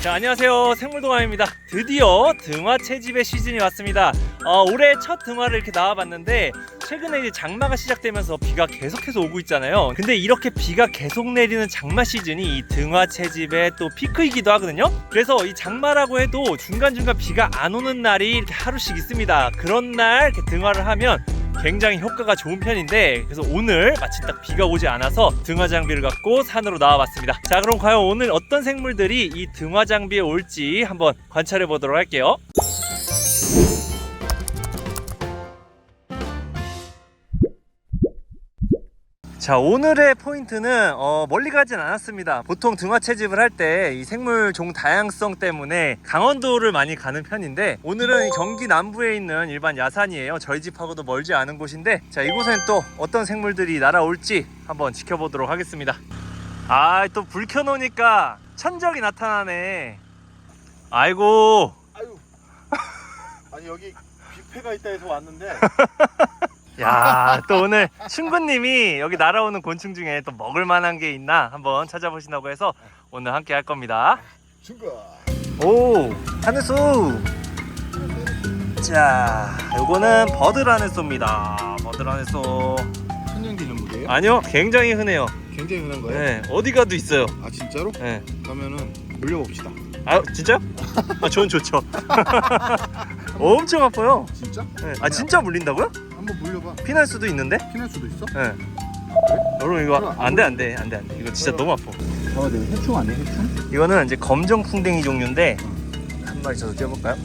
자 안녕하세요. 생물동아입니다. 드디어 등화 채집의 시즌이 왔습니다 어, 올해 첫 등화를 이렇게 나와봤는데 최근에 이제 장마가 시작되면서 비가 계속해서 오고 있잖아요 근데 이렇게 비가 계속 내리는 장마 시즌이 이 등화 채집의 또 피크이기도 하거든요 그래서 이 장마라고 해도 중간중간 비가 안 오는 날이 이렇게 하루씩 있습니다 그런 날 이렇게 등화를 하면 굉장히 효과가 좋은 편인데 그래서 오늘 마침 딱 비가 오지 않아서 등화 장비를 갖고 산으로 나와봤습니다. 자 그럼 과연 오늘 어떤 생물들이 이 등화 장비에 올지 한번 관찰해 보도록 할게요. 자 오늘의 포인트는 어, 멀리 가진 않았습니다. 보통 등화 채집을 할 때 이 생물 종 다양성 때문에 강원도를 많이 가는 편인데 오늘은 경기 남부에 있는 일반 야산이에요. 저희 집하고도 멀지 않은 곳인데 자 이곳엔 또 어떤 생물들이 날아올지 한번 지켜보도록 하겠습니다. 아 또 불 켜놓으니까 천적이 나타나네. 아이고. 아유. 아니 여기 뷔페가 있다 해서 왔는데 야, 또 오늘 충구님이 여기 날아오는 곤충 중에 또 먹을 만한 게 있나 한번 찾아보신다고 해서 오늘 함께 할 겁니다. 친구. 오, 하늘소. 자, 요거는 버드라는 쏘입니다. 버드라는 쏘. 천연기념 물이에요? 아니요, 굉장히 흔해요. 굉장히 흔한 거예요? 네, 어디 가도 있어요. 아 진짜로? 네. 그러면은 물려봅시다. 아, 진짜요? 아, 저는 좋죠. 엄청 아파요. 진짜? 네. 아, 진짜 물린다고요? 한번 물려봐. 피날 수도 있는데? 피날 수도 있어? 네. 여러분 이거 안 돼, 안 돼, 안 돼, 안 돼. 이거 진짜 너무 아파. 아, 네. 해충 아니야 해충? 이거는 이제 검정 풍뎅이 종류인데 한 마리 저도 떼어볼까요?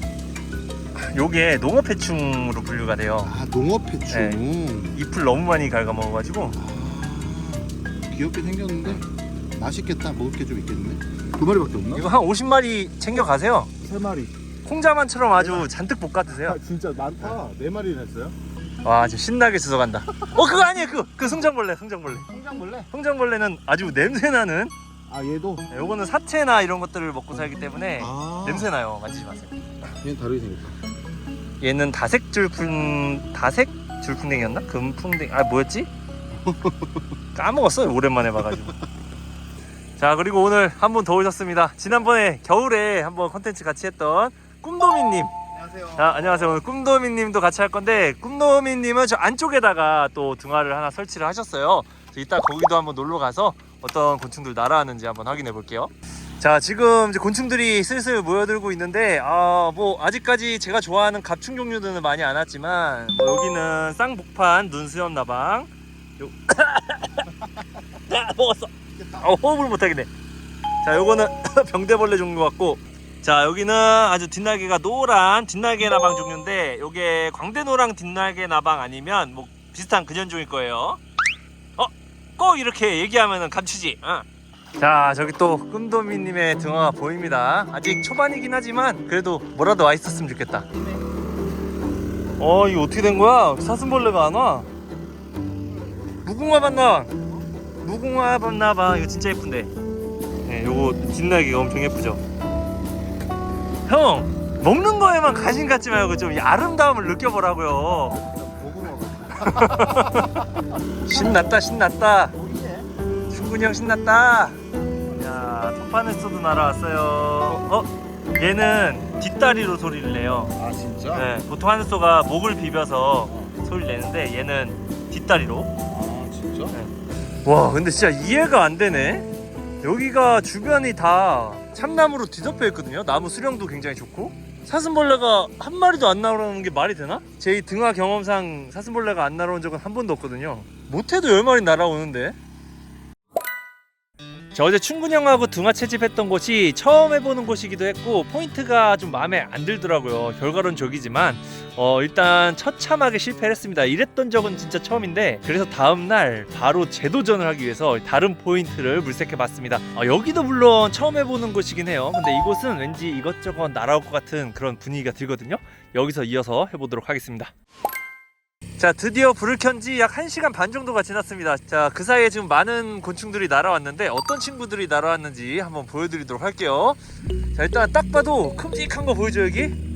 요게 농업 해충으로 분류가 돼요. 아 농업 해충. 잎을 너무 많이 갉아먹어가지고 아, 귀엽게 생겼는데 맛있겠다. 먹을 게 좀 있겠네. 두 마리밖에 없나? 이거 한 50마리 챙겨 가세요. 세 마리. 콩자만처럼 아주 잔뜩 볶아 드세요. 진짜 많다. 네 마리를 했어요? 와 지금 신나게 주워간다. 어 그거 아니에요 그거 그 흥정벌레 흥정벌레. 성장벌레? 흥정벌레는 아주 냄새나는. 아 얘도. 네, 요거는 사체나 이런 것들을 먹고 살기 때문에 아. 냄새나요. 만지지 마세요. 얘는 다르게 생겼다. 얘는 다색 줄풍 다색 줄풍뎅이였나? 금풍뎅이 아 뭐였지? 까먹었어요 오랜만에 봐가지고 자 그리고 오늘 한 분 더 오셨습니다 지난번에 겨울에 한번 컨텐츠 같이 했던 꿈도미님 안녕하세요. 자 안녕하세요. 오늘 꿈도미님도 같이 할 건데 꿈도미님은 저 안쪽에다가 또 등화를 하나 설치를 하셨어요. 이따 거기도 한번 놀러 가서 어떤 곤충들 날아왔는지 한번 확인해 볼게요. 자 지금 이제 곤충들이 슬슬 모여들고 있는데 아 뭐 아직까지 제가 좋아하는 갑충 종류들은 많이 안 왔지만 뭐 여기는 쌍복판 눈수염 나방. 요... 아, 먹었어. 어, 호흡을 못 하겠네. 자 요거는 병대벌레 종류 같고 자 여기는 아주 뒷날개가 노란 뒷날개 나방 종류인데 요게 광대노랑 뒷날개 나방 아니면 뭐 비슷한 근현종일 거예요. 어? 꼭 이렇게 얘기하면은 감추지. 어. 자 저기 또 꿈도미님의 등화가 보입니다. 아직 초반이긴 하지만 그래도 뭐라도 와 있었으면 좋겠다. 어 이거 어떻게 된 거야? 사슴벌레가 안 와? 무궁화 봤나 무궁화 봤나봐 이거 진짜 예쁜데. 네 요거 뒷날개가 엄청 예쁘죠 형 먹는 거에만 관심 갖지 말고 좀 이 아름다움을 느껴보라고요. 신났다 신났다. 충분히 형 신났다. 야 토파네스도 날아왔어요. 어? 얘는 뒷다리로 소리를 내요. 아 진짜? 네, 보통 하늘소가 목을 비벼서 소리를 내는데 얘는 뒷다리로. 아 진짜? 와 근데 진짜 이해가 안 되네 여기가 주변이 다 참나무로 뒤덮여 있거든요. 나무 수령도 굉장히 좋고. 사슴벌레가 한 마리도 안 날아오는 게 말이 되나? 제 등화 경험상 사슴벌레가 안 날아온 적은 한 번도 없거든요. 못해도 10마리 날아오는데. 저 어제 충군 형하고 등화 채집했던 곳이 처음 해보는 곳이기도 했고 포인트가 좀 마음에 안 들더라고요. 결과론 저기지만 어 일단 처참하게 실패를 했습니다. 이랬던 적은 진짜 처음인데 그래서 다음날 바로 재도전을 하기 위해서 다른 포인트를 물색해 봤습니다. 어, 여기도 물론 처음 해보는 곳이긴 해요. 근데 이곳은 왠지 이것저것 날아올 것 같은 그런 분위기가 들거든요. 여기서 이어서 해보도록 하겠습니다. 자 드디어 불을 켠지 약 1시간 반 정도가 지났습니다. 자 그 사이에 지금 많은 곤충들이 날아왔는데 어떤 친구들이 날아왔는지 한번 보여드리도록 할게요. 자 일단 딱 봐도 큼직한 거 보이죠 여기?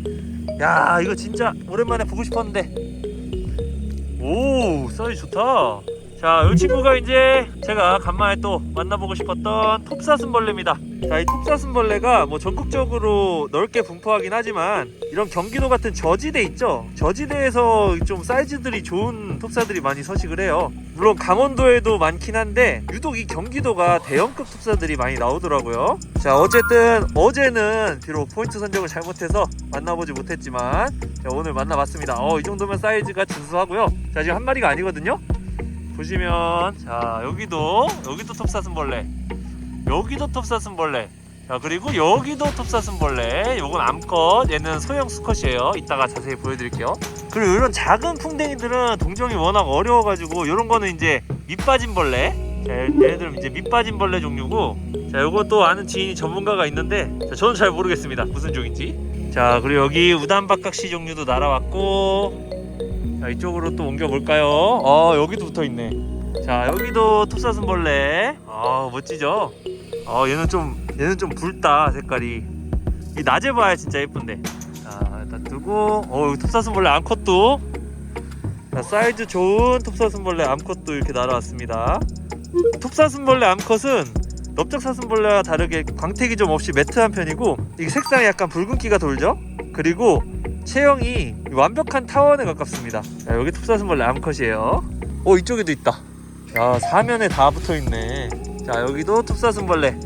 야 이거 진짜 오랜만에 보고 싶었는데. 오 사이즈 좋다 자, 이 친구가 이제 제가 간만에 또 만나보고 싶었던 톱사슴벌레입니다. 자, 이 톱사슴벌레가 뭐 전국적으로 넓게 분포하긴 하지만 이런 경기도 같은 저지대 있죠? 저지대에서 좀 사이즈들이 좋은 톱사들이 많이 서식을 해요. 물론 강원도에도 많긴 한데 유독 이 경기도가 대형급 톱사들이 많이 나오더라고요. 자, 어쨌든 어제는 비록 포인트 선정을 잘못해서 만나보지 못했지만 자, 오늘 만나봤습니다. 어, 이 정도면 사이즈가 준수하고요. 자, 지금 한 마리가 아니거든요. 보시면 자 여기도 여기도 톱사슴벌레. 여기도 톱사슴벌레. 자 그리고 여기도 톱사슴벌레. 요건 암컷. 얘는 소형 수컷이에요. 이따가 자세히 보여드릴게요. 그리고 이런 작은 풍뎅이들은 동정이 워낙 어려워가지고 이런 거는 이제 밑빠진 벌레. 자 얘네들은 이제 밑빠진 벌레 종류고 자 요것도 아는 지인이 전문가가 있는데 자, 저는 잘 모르겠습니다. 무슨 종인지. 자 그리고 여기 우단박각시 종류도 날아왔고 자 이쪽으로 또 옮겨 볼까요? 어 여기도 붙어 있네. 자 여기도 톱사슴벌레. 아 멋지죠? 어 얘는 좀 얘는 좀 붉다 색깔이. 이 낮에 봐야 진짜 예쁜데. 자 일단 두고 어 톱사슴벌레 암컷도. 자 사이즈 좋은 톱사슴벌레 암컷도 이렇게 날아왔습니다. 톱사슴벌레 암컷은 넓적사슴벌레와 다르게 광택이 좀 없이 매트한 편이고 이게 색상이 약간 붉은기가 돌죠? 그리고 체형이 완벽한 타원에 가깝습니다. 자, 여기 톱사슴벌레 암컷이에요. 어 이쪽에도 있다. 야 사면에 다 붙어 있네. 자 여기도 톱사슴벌레.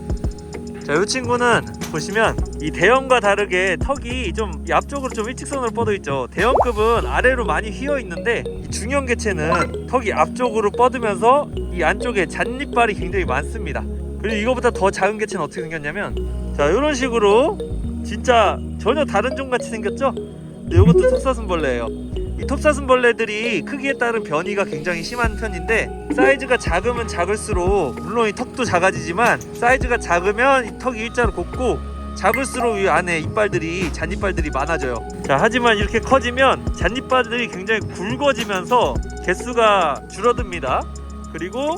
자, 이 친구는 보시면 이 대형과 다르게 턱이 좀이 앞쪽으로 좀 일직선으로 뻗어 있죠. 대형급은 아래로 많이 휘어 있는데 이 중형 개체는 턱이 앞쪽으로 뻗으면서 이 안쪽에 잔니빨이 굉장히 많습니다. 그리고 이거보다 더 작은 개체는 어떻게 생겼냐면 자 이런 식으로 진짜 전혀 다른 종 같이 생겼죠? 이것도 톱사슴벌레예요. 이 톱사슴벌레들이 크기에 따른 변이가 굉장히 심한 편인데 사이즈가 작으면 작을수록 물론 이 턱도 작아지지만 사이즈가 작으면 이 턱이 일자로 곱고 작을수록 이 안에 이빨들이 잔이빨들이 많아져요. 자 하지만 이렇게 커지면 잔이빨들이 굉장히 굵어지면서 개수가 줄어듭니다. 그리고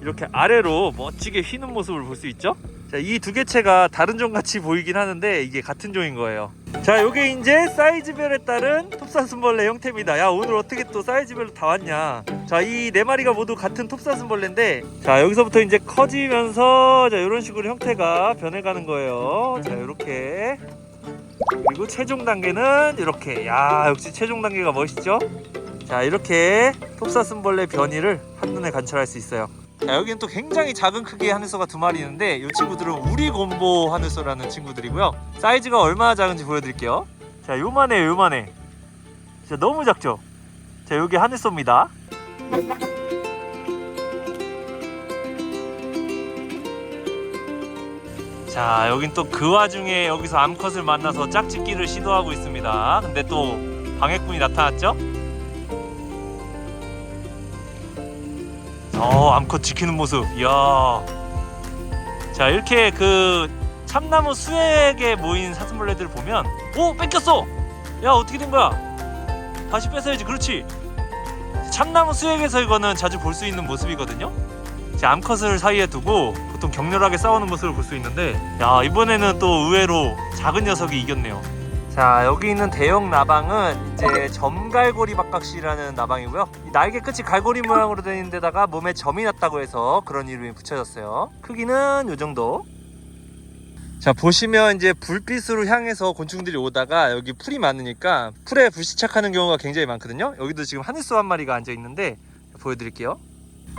이렇게 아래로 멋지게 휘는 모습을 볼 수 있죠? 자, 이 두 개체가 다른 종 같이 보이긴 하는데 이게 같은 종인 거예요. 자, 요게 이제 사이즈별에 따른 톱사슴벌레 형태입니다. 야, 오늘 어떻게 또 사이즈별로 다 왔냐? 자, 이 네 마리가 모두 같은 톱사슴벌레인데 자, 여기서부터 이제 커지면서 자, 이런 식으로 형태가 변해가는 거예요. 자, 이렇게 그리고 최종 단계는 이렇게 야, 역시 최종 단계가 멋있죠? 자, 이렇게 톱사슴벌레 변이를 한눈에 관찰할 수 있어요. 자, 여기는 또 굉장히 작은 크기의 하늘소가 두 마리 있는데 이 친구들은 우리곰보 하늘소라는 친구들이고요. 사이즈가 얼마나 작은지 보여드릴게요. 자, 요만해요, 요만해. 진짜 너무 작죠? 자, 여기 하늘소입니다. 자, 여긴 또 그 와중에 여기서 암컷을 만나서 짝짓기를 시도하고 있습니다. 근데 또 방해꾼이 나타났죠? 어 암컷 지키는 모습. 이야. 자 이렇게 그 참나무 수액에 모인 사슴벌레들을 보면 오 뺏겼어! 야 어떻게 된 거야? 다시 뺏어야지. 그렇지. 참나무 수액에서 이거는 자주 볼 수 있는 모습이거든요. 제 암컷을 사이에 두고 보통 격렬하게 싸우는 모습을 볼 수 있는데 야 이번에는 또 의외로 작은 녀석이 이겼네요 자 여기 있는 대형 나방은 이제 점갈고리 박각시라는 나방이고요. 이 날개 끝이 갈고리 모양으로 되어 있는 데다가 몸에 점이 났다고 해서 그런 이름이 붙여졌어요. 크기는 이 정도. 자 보시면 이제 불빛으로 향해서 곤충들이 오다가 여기 풀이 많으니까 풀에 불시착하는 경우가 굉장히 많거든요. 여기도 지금 하늘소 한 마리가 앉아 있는데 보여드릴게요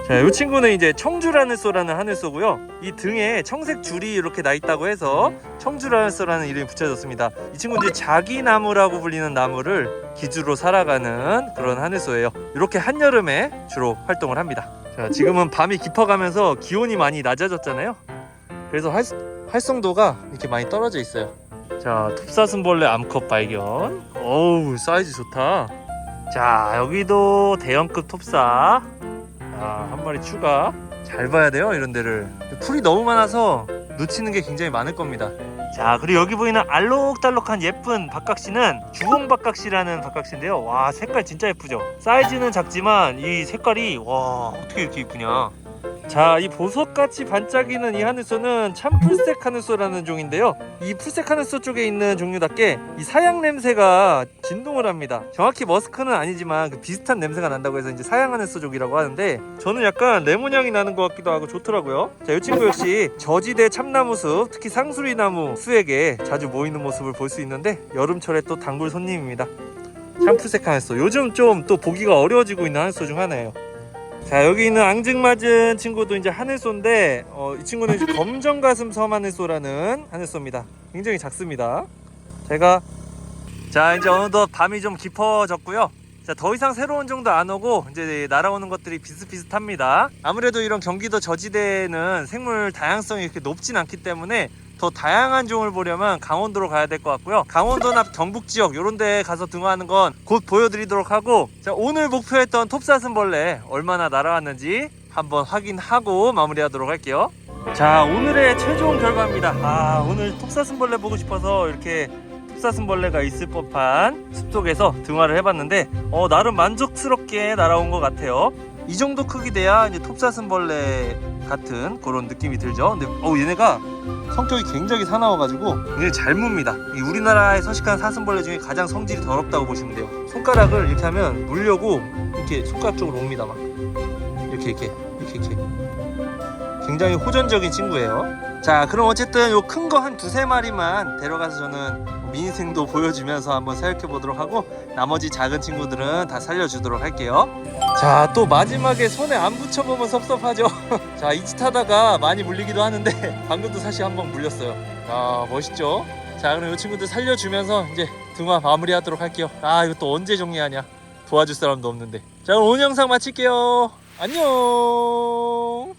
자, 이 친구는 이제 청주라늘소라는 하늘소고요. 이 등에 청색 줄이 이렇게 나 있다고 해서 청주라늘소라는 이름이 붙여졌습니다. 이 친구는 이제 자기나무라고 불리는 나무를 기주로 살아가는 그런 하늘소예요. 이렇게 한여름에 주로 활동을 합니다. 자, 지금은 밤이 깊어가면서 기온이 많이 낮아졌잖아요. 그래서 활, 활성도가 이렇게 많이 떨어져 있어요. 자, 톱사슴벌레 암컷 발견. 어우, 사이즈 좋다. 자, 여기도 대형급 톱사. 아, 한 마리 추가. 잘 봐야 돼요, 이런 데를. 풀이 너무 많아서 놓치는 게 굉장히 많을 겁니다. 자, 그리고 여기 보이는 알록달록한 예쁜 박각시는 주홍 박각시라는 박각시인데요. 와, 색깔 진짜 예쁘죠? 사이즈는 작지만 이 색깔이 와, 어떻게 이렇게 이쁘냐. 자, 이 보석같이 반짝이는 이 하늘소는 참풀색 하늘소라는 종인데요. 이 풀색 하늘소 쪽에 있는 종류답게 이 사양 냄새가 진동을 합니다. 정확히 머스크는 아니지만 그 비슷한 냄새가 난다고 해서 이제 사양 하늘소족이라고 하는데 저는 약간 레몬 향이 나는 것 같기도 하고 좋더라고요. 자, 이 친구 역시 저지대 참나무 숲, 특히 상수리나무 수에게 자주 모이는 모습을 볼 수 있는데 여름철에 또 단골 손님입니다. 참풀색 하늘소. 요즘 좀 또 보기가 어려워지고 있는 하늘소 중 하나예요. 자 여기 있는 앙증맞은 친구도 이제 하늘소인데 어, 이 친구는 이제 검정가슴 섬하늘소라는 하늘소입니다. 굉장히 작습니다. 제가 자 이제 어느덧 밤이 좀 깊어졌고요. 자 더 이상 새로운 종도 안 오고 이제 날아오는 것들이 비슷비슷합니다. 아무래도 이런 경기도 저지대에는 생물 다양성이 이렇게 높진 않기 때문에 더 다양한 종을 보려면 강원도로 가야 될 것 같고요. 강원도나 경북 지역 이런 데 가서 등화하는 건 곧 보여드리도록 하고 자, 오늘 목표했던 톱사슴벌레 얼마나 날아왔는지 한번 확인하고 마무리하도록 할게요. 자 오늘의 최종 결과입니다. 아 오늘 톱사슴벌레 보고 싶어서 이렇게 톱사슴벌레가 있을 법한 숲속에서 등화를 해봤는데 어, 나름 만족스럽게 날아온 것 같아요. 이 정도 크기 돼야 이제 톱사슴벌레 같은 그런 느낌이 들죠. 근데 어 얘네가 성격이 굉장히 사나워가지고 굉장히 잘 뭅니다. 이 우리나라에 서식한 사슴벌레 중에 가장 성질이 더럽다고 보시면 돼요. 손가락을 이렇게 하면 물려고 이렇게 손가락 쪽으로 옵니다. 막 이렇게 이렇게 이렇게 이렇게 굉장히 호전적인 친구예요. 자 그럼 어쨌든 요 큰 거 한 두세 마리만 데려가서 저는 미인생도 보여주면서 한번 사육해 보도록 하고 나머지 작은 친구들은 다 살려주도록 할게요. 자 또 마지막에 손에 안 붙여보면 섭섭하죠. 자 이짓 하다가 많이 물리기도 하는데 방금도 사실 한번 물렸어요. 아 멋있죠? 자 그럼 이 친구들 살려주면서 이제 등화 마무리하도록 할게요. 아 이거 또 언제 정리하냐? 도와줄 사람도 없는데. 자 그럼 오늘 영상 마칠게요. 안녕.